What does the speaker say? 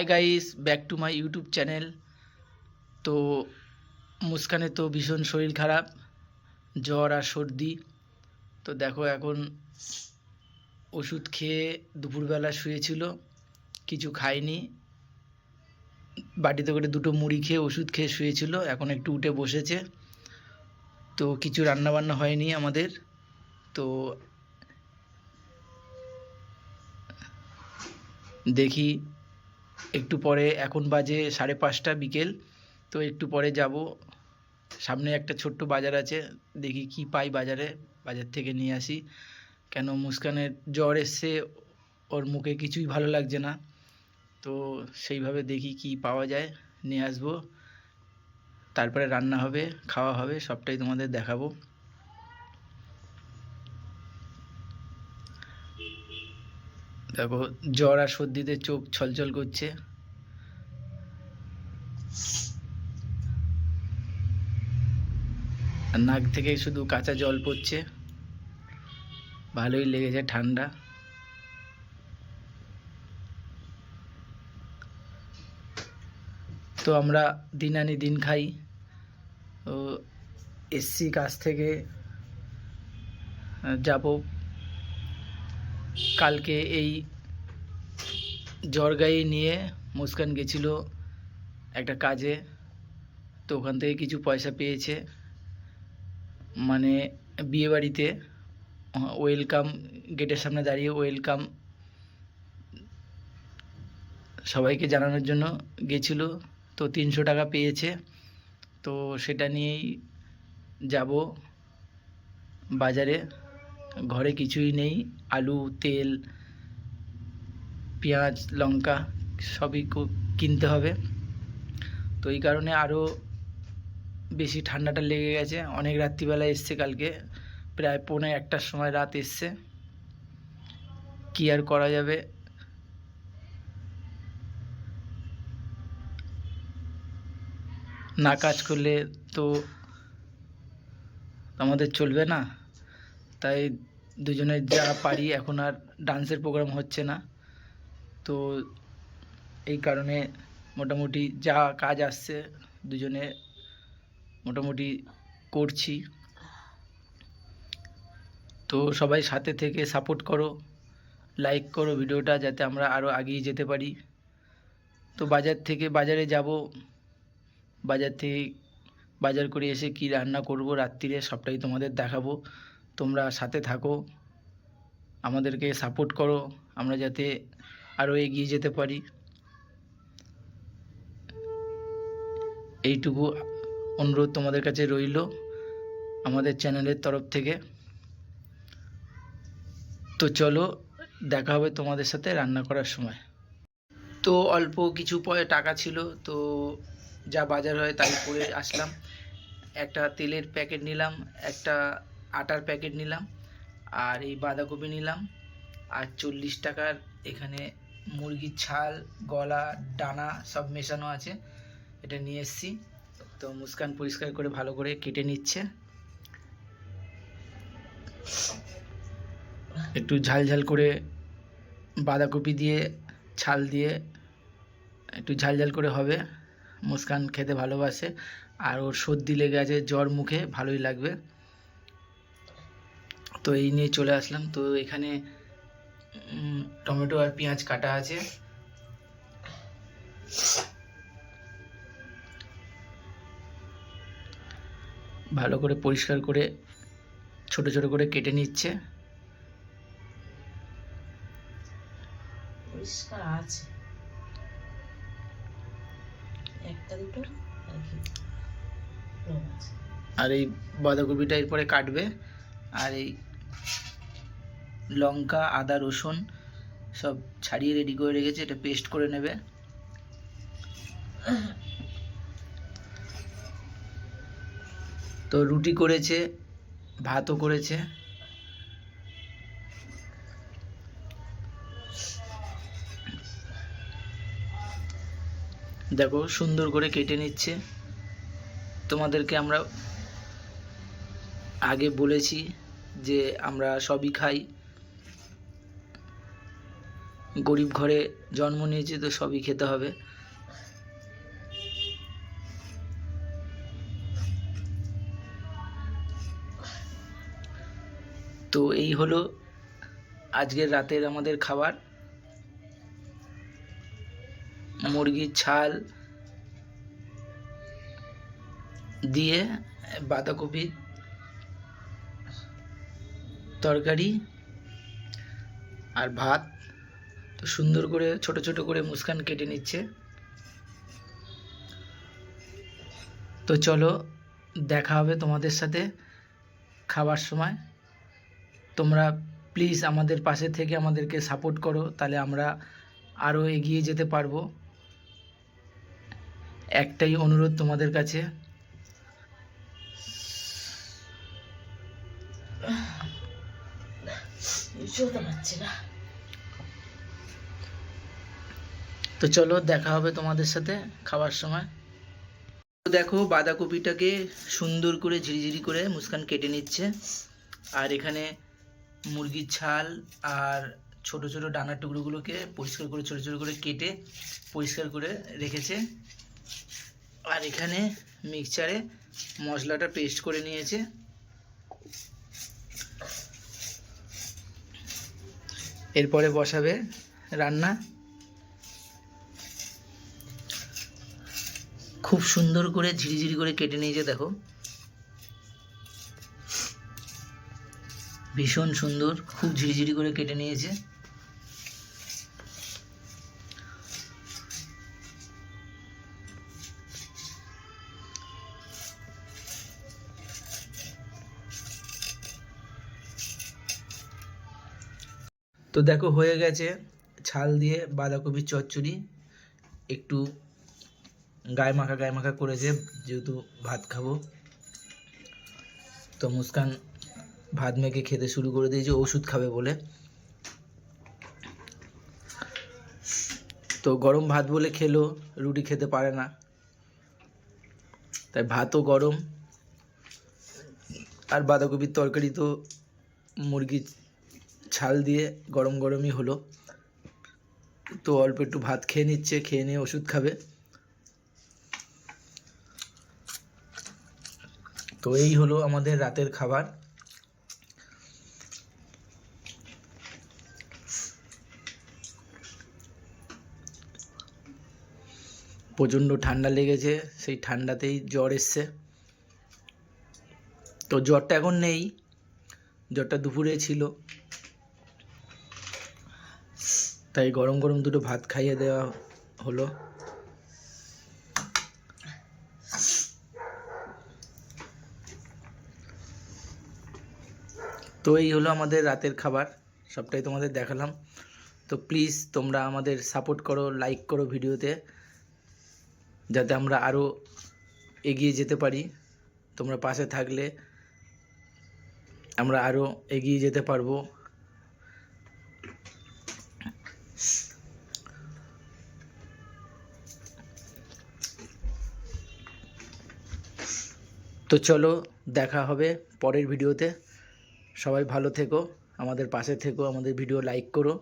Hi guys back to my YouTube channel তো মুস্কানের তো ভীষণ শরীর খারাপ, জ্বর আর সর্দি। তো দেখো এখন ওষুধ খেয়ে দুপুরবেলা শুয়েছিল, কিছু খায়নি বাটিতে করে দুটো মুড়ি খেয়ে ওষুধ খেয়ে শুয়েছিল, এখন একটু উঠে বসেছে। তো কিছু রান্না বান্না হয়নি আমাদের। তো দেখি একটু পরে, এখন বাজে সাড়ে পাঁচটা বিকেল, তো একটু পরে যাব। সামনে একটা ছোট্ট বাজার আছে, দেখি কি পাই বাজারে, বাজার থেকে নিয়ে আসি। কেন মুস্কানের জ্বর এসছে, ওর মুখে কিছুই ভালো লাগছে না। তো সেইভাবে দেখি কি পাওয়া যায়, নিয়ে আসব। তারপরে রান্না হবে, খাওয়া হবে, সবটাই তোমাদের দেখাবো। দেখো, জ্বর আর সর্দিতে চোখ ছলছল করছে। নাক থেকে শুধু কাঁচা জল পড়ছে। ভালোই লেগেছে ঠান্ডা। তো আমরা দিন আনি দিন খাই। তো এসছি কাছ থেকে যাব। কালকে এই জ্বর গায়ে নিয়ে মুস্কান গেছিল একটা কাজে, তো ওখান থেকে কিছু পয়সা পেয়েছে। মানে বিয়েবাড়িতে ওয়েলকাম গেটের সামনে দাঁড়িয়ে ওয়েলকাম সবাইকে জানানোর জন্য গেছিল, তো তিনশো টাকা পেয়েছে। তো সেটা নিয়েই যাব বাজারে। ঘরে কিছুই নেই। আলু, তেল, পেঁয়াজ, লঙ্কা সবই কিনতে হবে। তো এই কারণে আরও বেশি ঠান্ডাটা লেগে গেছে। অনেক রাত্রিবেলা এসছে কালকে। প্রায় পৌনে একটার সময় রাত এসছে। কী আর করা যাবে? না কাজ করলে তো আমাদের চলবে না। তাই দুজনে যা পারি, এখন আর ডান্সের প্রোগ্রাম হচ্ছে না। তো এই কারণে মোটামুটি যা কাজ আসছে, দুজনে মোটামুটি করছি। তো সবাই সাথে থেকে সাপোর্ট করো লাইক করো ভিডিওটা যাতে আমরা আরও এগিয়ে যেতে পারি। তো বাজার থেকে বাজারে যাব। বাজার থেকে বাজার করে এসে কি রান্না করব, রাত্রিরে সবটাই তোমাদের দেখাবো। তোমরা সাথে থাকো, আমাদেরকে সাপোর্ট করো, আমরা যাতে আরও এগিয়ে যেতে পারি। এইটুকু অনুরোধ তোমাদের কাছে রইল আমাদের চ্যানেলের তরফ থেকে। তো চলো, দেখা হবে তোমাদের সাথে রান্না করার সময়। তো অল্প কিছু পরে টাকা ছিল, তো যা বাজার হয় তাই করে আসলাম। একটা তেলের প্যাকেট নিলাম, একটা আটার প্যাকেট নিলাম, আর এই বাঁধাকপি নিলাম, আর চল্লিশ টাকার এখানে মুরগির ছাল, গলা, ডানা সব মেশানো আছে। এটা নিয়ে এসছি। তো মুস্কান পরিষ্কার করে ভালো করে কেটে নিচ্ছে। একটু ঝাল ঝাল করে বাঁধাকপি দিয়ে, ছাল দিয়ে একটু ঝাল ঝাল করে হবে। মুস্কান খেতে ভালোবাসে। আর ওর সর্দি লেগে আছে জ্বর মুখে, ভালোই লাগবে। তো এই নিয়ে চলে আসলাম। তো এখানে টমেটো আর পেঁয়াজ কাটা আছে। ভালো করে পরিষ্কার করে ছোট ছোট করে কেটে নিচ্ছে। পরিষ্কার আছে। একটা দুটো আর এই বাঁধাকপিটা এরপরে কাটবে। আর এই লঙ্কা, আদা, রসুন সব ছাড়িয়ে রেডি করে রেখেছে। এটা পেস্ট করে নেবে। তো রুটি করেছে, ভাতও করেছে। দেখো, সুন্দর করে কেটে নিচ্ছে। তোমাদেরকে আমরা আগে বলেছি যে আমরা সবই খাই। গরিব ঘরে জন্ম নিয়েছি তো সবই খেতে হবে। তো এই হলো আজকের রাতের আমাদের খাবার। মুরগির ছাল দিয়ে বাঁধাকপি তরকারি আর ভাত। তো সুন্দর করে, ছোট ছোট করে মুস্কান কেটে নিচ্ছে। তো চলো, দেখা হবে তোমাদের সাথে খাবার সময়। তোমরা প্লিজ আমাদের পাশে থেকে আমাদেরকে সাপোর্ট করো, তাহলে আমরা আরও এগিয়ে যেতে পারব। একটাই অনুরোধ তোমাদের কাছে। তো চলো দেখা হবে তোমাদের সাথে খাওয়ার সময়। দেখো বাঁধাকপিটাকে সুন্দর করে ঝিরিঝিরি করে মুস্কান কেটে নিচ্ছে। আর এখানে মুরগির ছাল আর ছোট ছোট ডানার টুকরোগুলোকে পরিষ্কার করে, ছোট ছোট করে কেটে পরিষ্কার করে রেখেছে। আর এখানে মিক্সচারে মশলাটা পেস্ট করে নিয়েছে। এরপরে বসাবে রান্না। খুব সুন্দর করে ঝিরিঝিরি করে কেটে নিয়েছে, দেখো। ভীষণ সুন্দর, খুব ঝিরিঝিরি করে কেটে নিয়েছে। তো দেখো হয়ে গেছে ছাল দিয়ে বাঁধাকপির চচ্চড়ি। একটু গায়ে মাখা গায়ে মাখা করেছে, যেহেতু ভাত খাব। তো মুস্কান ভাত মেখে খেতে শুরু করে দিয়েছে, ওষুধ খাবে বলে। তো গরম ভাত বলে খেলো, রুটি খেতে পারে না। তাই ভাতও গরম। আর বাঁধাকপির তরকারি তো মুরগির ছাল দিয়ে গরম গরমই হলো। তো অল্প একটু ভাত খেয়ে নিচ্ছে, খেয়ে নিয়ে ওষুধ খাবে। তো এই হলো আমাদের রাতের খাবার। প্রচণ্ড ঠান্ডা লেগেছে, সেই ঠান্ডাতেই জ্বর এসছে। তো জ্বরটা এখন নেই, জ্বরটা দুপুরে ছিল। তাই গরম গরম দুটো ভাত খাইয়ে দেওয়া হলো। তো এই হলো আমাদের রাতের খাবার, সবটাই তোমাদের দেখালাম। তো প্লিজ তোমরা আমাদের সাপোর্ট করো লাইক করো ভিডিওতে, যাতে আমরা আরও এগিয়ে যেতে পারি। তোমরা পাশে থাকলে আমরা আরও এগিয়ে যেতে পারব। তো চলো দেখা হবে পরের ভিডিওতে। সবাই ভালো থেকো, আমাদের পাশে থেকো, আমাদের ভিডিও লাইক করো।